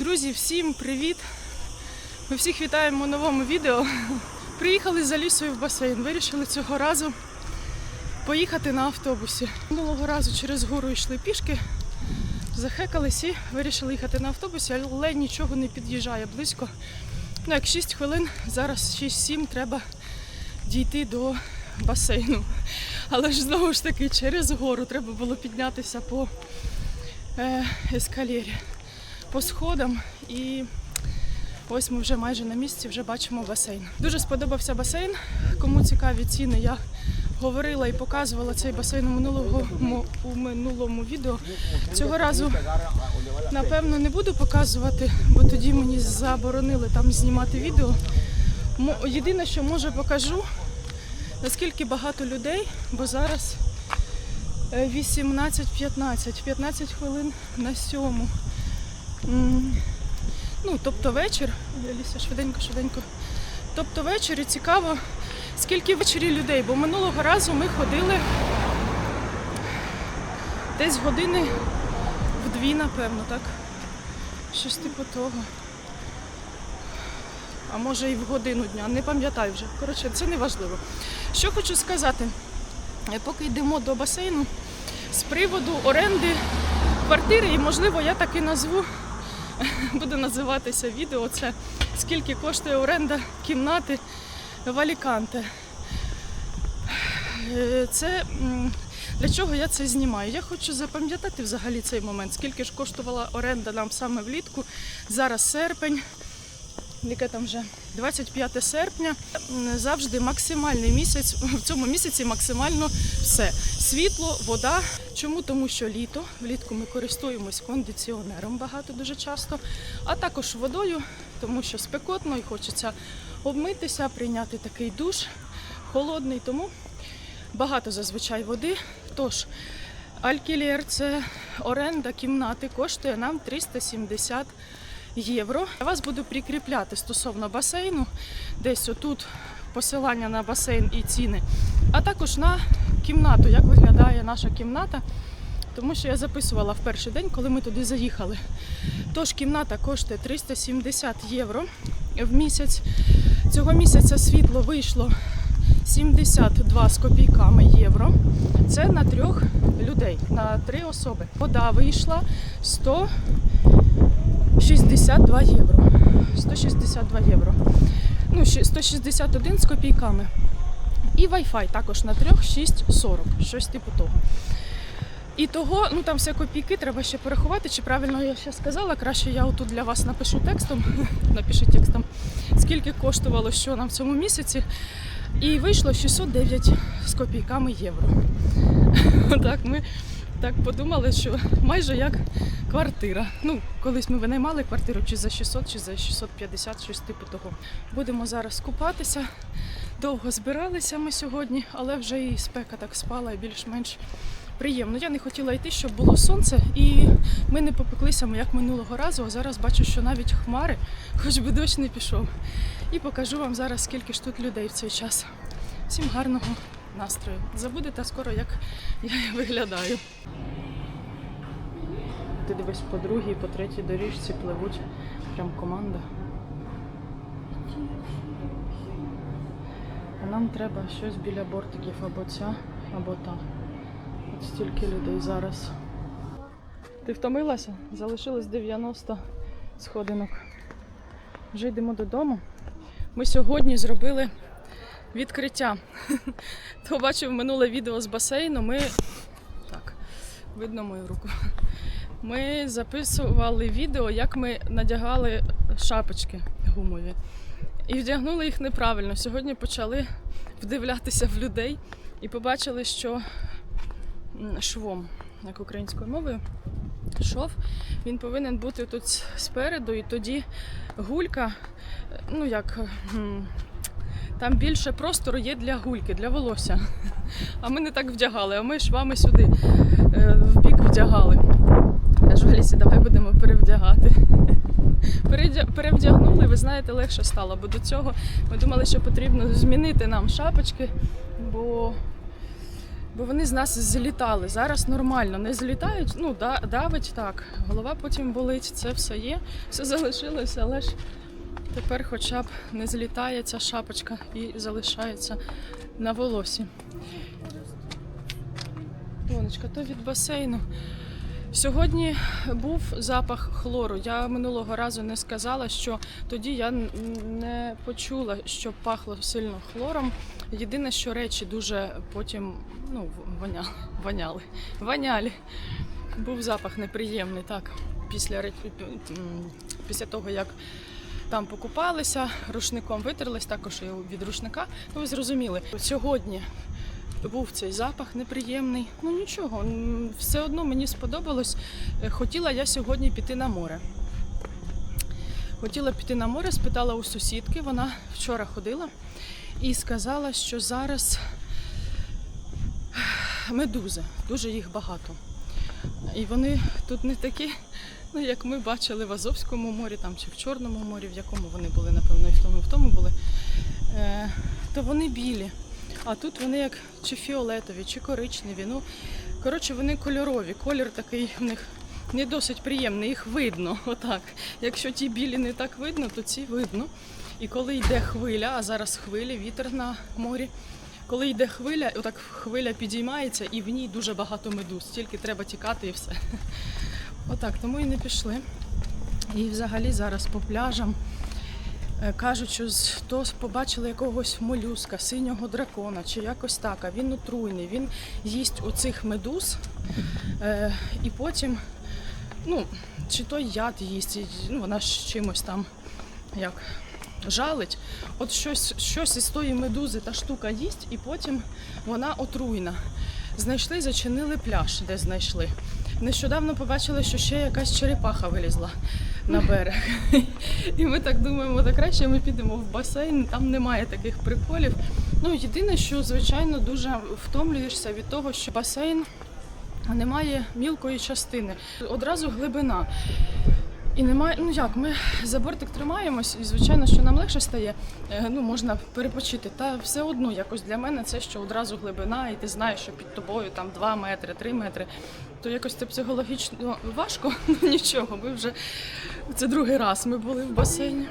Друзі, всім привіт! Ми всіх вітаємо у новому відео. Приїхали за лісою в басейн. Вирішили цього разу поїхати на автобусі. Минулого разу через гору йшли пішки, захекались і вирішили їхати на автобусі, але нічого не під'їжджає близько. Ну, як 6 хвилин, зараз 6-7 треба дійти до басейну. Але ж знову ж таки через гору треба було піднятися по е, ескалері, по сходам. І ось ми вже майже на місці, вже бачимо басейн. Дуже сподобався басейн. Кому цікаві ціни, я говорила і показувала цей басейн у минулого у минулому відео. Цього разу напевно не буду показувати, бо тоді мені заборонили там знімати відео. Єдине, що може покажу, наскільки багато людей, бо зараз е, 18.15, 15 хвилин на сьому. Ну, тобто вечір. Ліся, швиденько, швиденько. Тобто вечір і цікаво, скільки ввечері людей, бо минулого разу ми ходили десь години в дві, напевно, так? Щось типу того. А може і в годину дня, не пам'ятаю вже. Коротше, це не важливо. Що хочу сказати, Е, поки йдемо до басейну, з приводу оренди квартири, і можливо я так і назву, буде називатися відео, це скільки коштує оренда кімнати в Аліканте. Е, Це для чого я це знімаю? Я хочу запам'ятати взагалі цей момент, скільки ж коштувала оренда нам саме влітку. Зараз серпень, яке там вже 25 серпня. Завжди максимальний місяць. В цьому місяці максимально все. Світло, вода. Чому? Тому що літо. Влітку ми користуємось кондиціонером багато дуже часто, а також водою, тому що спекотно і хочеться обмитися, прийняти такий душ холодний. Тому багато зазвичай води. Тож, алькілєр це оренда кімнати, коштує нам 370 євро. Я вас буду прикріпляти стосовно басейну, десь отут посилання на басейн і ціни, а також на кімнату, як виглядає наша кімната. Тому що я записувала в перший день, коли ми туди заїхали. Тож кімната коштує 370 євро в місяць. Цього місяця світло вийшло 72 з копійками євро. Це на трьох людей, на три особи. Вода вийшла 162 євро. 162 євро. Ну, 161 з копійками. І Wi-Fi також на трьох 6,40, щось типу того. І того, ну там все копійки, треба ще порахувати, чи правильно я ще сказала. Краще я отут для вас напишу текстом, напишу текстом, скільки коштувало що нам в цьому місяці. І вийшло 609 з копійками євро. Так, ми так подумали, що майже як квартира. Ну, колись ми винаймали квартиру чи за 600, чи за 650, щось типу того. Будемо зараз купатися. Довго збиралися ми сьогодні, але вже і спека так спала і більш-менш приємно. Я не хотіла йти, щоб було сонце, і ми не попеклися як минулого разу. А зараз бачу, що навіть хмари, хоч би дощ не пішов. І покажу вам зараз, скільки ж тут людей в цей час. Всім гарного настрою. Забудете скоро, як я виглядаю. Ти дивись по другій, по третій доріжці пливуть прям команда. А нам треба щось біля бортиків або ця, або та. От стільки людей зараз. Ти втомилася? Залишилось 90 сходинок. Вже йдемо додому. Ми сьогодні зробили відкриття. Хто бачив минуле відео з басейну, ми. Так, видно мою руку. Ми записували відео, як ми надягали шапочки гумові. І вдягнули їх неправильно. Сьогодні почали вдивлятися в людей і побачили, що швом, як українською мовою, шов, він повинен бути тут спереду, і тоді гулька, ну як. Там більше простору є для гульки, для волосся. А ми не так вдягали, а ми швами сюди е, в бік вдягали. Кажу, Алісі, давай будемо перевдягати. Перевдягнули, ви знаєте, легше стало, бо до цього ми думали, що потрібно змінити нам шапочки, бо, Бо вони з нас злітали. Зараз нормально, не злітають, ну, давить так. Голова потім болить, це все є, все залишилося, але ж тепер хоча б не злітає ця шапочка і залишається на волосі. Тонечка, то від басейну. Сьогодні був запах хлору. Я минулого разу не сказала, що тоді я не почула, що пахло сильно хлором. Єдине, що речі дуже потім ну, воняли. Воняли. Воняли. Був запах неприємний, так. Після, після того, як там покупалися, рушником витерлись, також від рушника. Ну, ви зрозуміли, сьогодні був цей запах неприємний. Ну нічого, все одно мені сподобалось. Е, Хотіла я сьогодні піти на море. Хотіла піти на море, спитала у сусідки, вона вчора ходила і сказала, що зараз медузи, дуже їх багато. І вони тут не такі, ну як ми бачили в Азовському морі там, чи в Чорному морі, в якому вони були, напевно, і в тому, і в тому були. Е, то вони білі. А тут вони як чи фіолетові, чи коричневі. Ну, коротше, вони кольорові. Колір такий в них не досить приємний, їх видно. Отак. Якщо ті білі не так видно, то ці видно. І коли йде хвиля, а зараз хвилі, вітер на морі. Коли йде хвиля, отак хвиля підіймається і в ній дуже багато медуз. Тільки треба тікати і все. Отак, тому і не пішли. І взагалі зараз по пляжам Е, Кажуть, що то побачили якогось молюска, синього дракона чи якось так. А він отруйний, він їсть оцих медуз е, і потім, ну, чи той яд їсть, ну, вона ж чимось там як жалить. От щось, щось із тої медузи та штука їсть, і потім вона отруйна. Знайшли, зачинили пляж, де знайшли. Нещодавно побачили, що ще якась черепаха вилізла на берег. І ми так думаємо, то краще ми підемо в басейн, там немає таких приколів. Ну, єдине, що, звичайно, дуже втомлюєшся від того, що басейн немає мілкої частини, одразу глибина. І немає, ну як, ми за бортик тримаємось, і звичайно, що нам легше стає, е, ну можна перепочити. Та все одно якось для мене це, що одразу глибина, і ти знаєш, що під тобою там 2 метри, 3 метри, то якось це психологічно важко. Ну нічого, ми вже це другий раз ми були в басейні.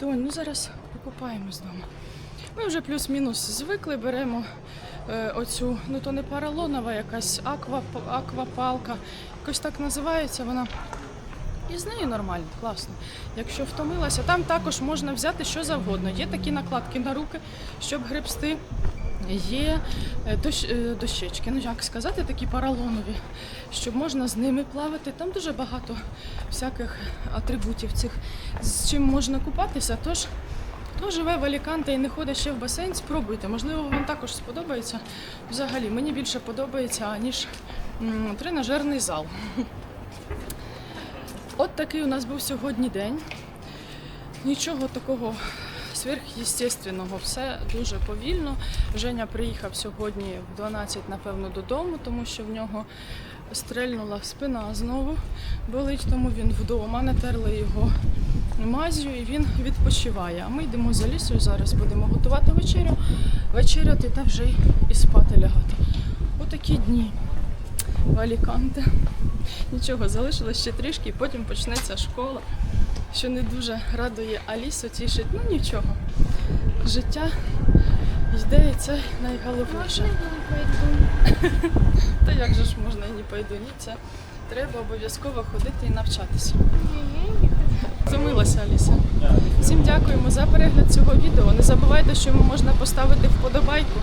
Донь, ну зараз покупаємось вдома. Ми вже плюс-мінус звикли, беремо е, оцю, ну то не паралонова якась аква, аквапалка, якось так називається вона. І з нею нормально, класно. Якщо втомилася, там також можна взяти що завгодно. Є такі накладки на руки, щоб гребсти. Є е, е, дощечки, ну як сказати, такі паралонові, щоб можна з ними плавати. Там дуже багато всяких атрибутів цих, з чим можна купатися. Тож, хто живе в Аліканте і не ходить ще в басейн, спробуйте. Можливо, вам також сподобається. Взагалі, мені більше подобається, ніж тренажерний зал. От такий у нас був сьогодні день. Нічого такого сверхъестественного, все дуже повільно. Женя приїхав сьогодні в 12, напевно, додому, тому що в нього стрельнула спина знову. Болить, тому він вдома, натерли його мазю і він відпочиває. А ми йдемо за лісою зараз, будемо готувати вечерю, вечеряти та вже і спати лягати. Отакі дні в Аліканте. Нічого, залишилось ще трішки, і потім почнеться школа, що не дуже радує Алісу, тішить. Ну нічого. Життя йде і це найголовніше. Та як же ж можна і не пойду? Ні, це треба обов'язково ходити і навчатися. Втомилася Аліса. Всім дякуємо за перегляд цього відео. Не забувайте, що йому можна поставити вподобайку,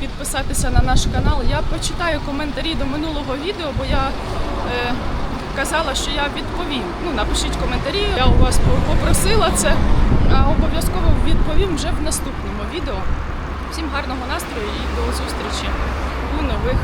підписатися на наш канал. Я почитаю коментарі до минулого відео, бо я е, казала, що я відповім. Ну, напишіть коментарі. Я у вас попросила це, а обов'язково відповім вже в наступному відео. Всім гарного настрою і до зустрічі у нових